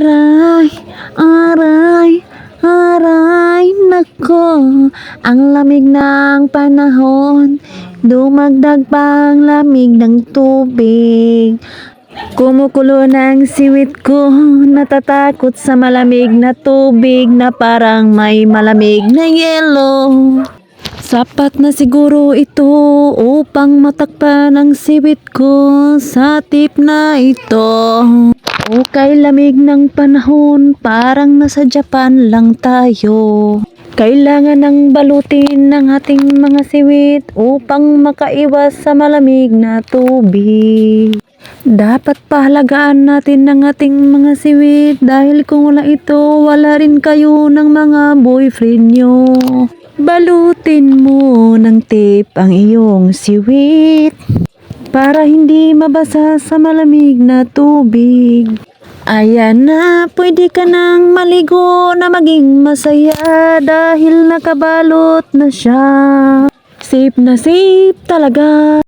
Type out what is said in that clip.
Aray, aray, aray, nako, ang lamig ng panahon, dumagdag pang lamig ng tubig. Kumukulo ng siwit ko, natatakot sa malamig na tubig na parang may malamig na yelo. Sapat na siguro ito upang matakpan ang siwit ko sa tip na ito. Kay lamig ng panahon, parang nasa Japan lang tayo. Kailangan ng balutin ng ating mga siwit upang makaiwas sa malamig na tubig. Dapat pahalagaan natin ng ating mga siwit dahil kung wala ito, wala rin kayo ng mga boyfriend nyo. Balutin mo ng tape ang iyong siwit para hindi mabasa sa malamig na tubig. Ayan na, pwede ka nang maligo na maging masaya dahil nakabalot na siya. Safe na safe talaga.